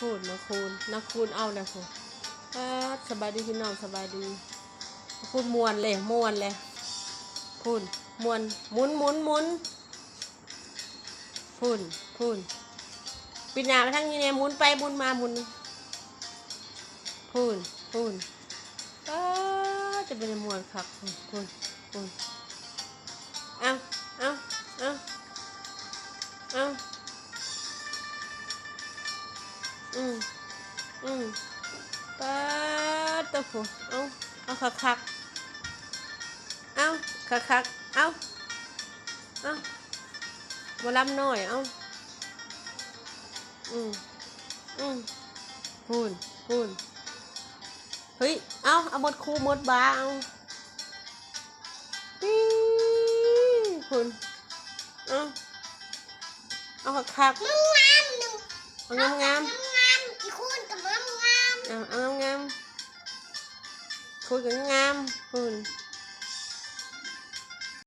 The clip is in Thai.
พูดนะคูณนะคูณเอาเลยพูดเออสบายดีพี่น้องสบายดีพูดมวนเลยมวนเลยพูดมวนหมุนหมุนหมุนพูดพูดปีหน้าทั้งนี้เนี่ยหมุนไปหมุนมาหมุนพูดพูดเออจะเป็นมวนครับพูดพูด อืมอืมปาดตะผูเอาเอาคักคักๆเอาคักคักๆเอาเอาบลำหน่อยเอาอืมอืมพูนพูนเฮ้ย เอาเอาหมดคูหมดบาเอาปี๊พูนเอาเอาคักคักมึงงามหนึ่งๆเอาง คุณกับงามงามเอาเางามคุยกันงามคุณ